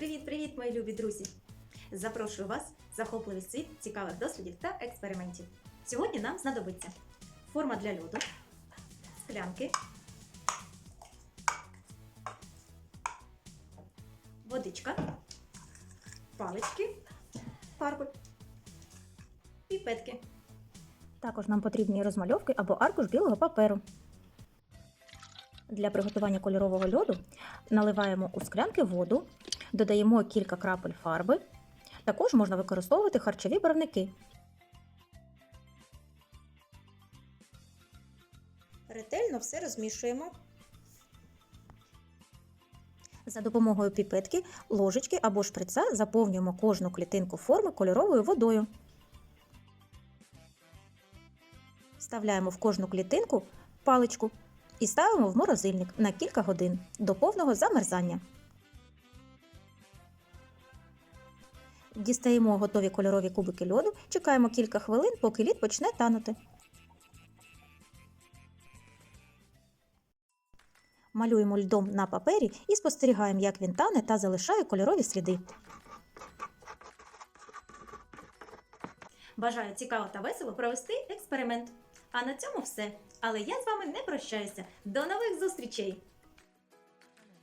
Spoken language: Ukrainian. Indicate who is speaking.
Speaker 1: Привіт, мої любі друзі! Запрошую вас в захопливий світ цікавих дослідів та експериментів. Сьогодні нам знадобиться форма для льоду, склянки, водичка, палички, фарби, піпетки.
Speaker 2: Також нам потрібні розмальовки або аркуш білого паперу. Для приготування кольорового льоду наливаємо у склянки воду, додаємо кілька крапель фарби. Також можна використовувати харчові барвники. Ретельно все розмішуємо. За допомогою піпетки, ложечки або шприца заповнюємо кожну клітинку форми кольоровою водою. Вставляємо в кожну клітинку паличку і ставимо в морозильник на кілька годин до повного замерзання. Дістаємо готові кольорові кубики льоду, чекаємо кілька хвилин, поки лід почне танути. Малюємо льдом на папері і спостерігаємо, як він тане та залишає кольорові сліди.
Speaker 1: Бажаю цікаво та весело провести експеримент. А на цьому все. Але я з вами не прощаюся. До нових зустрічей!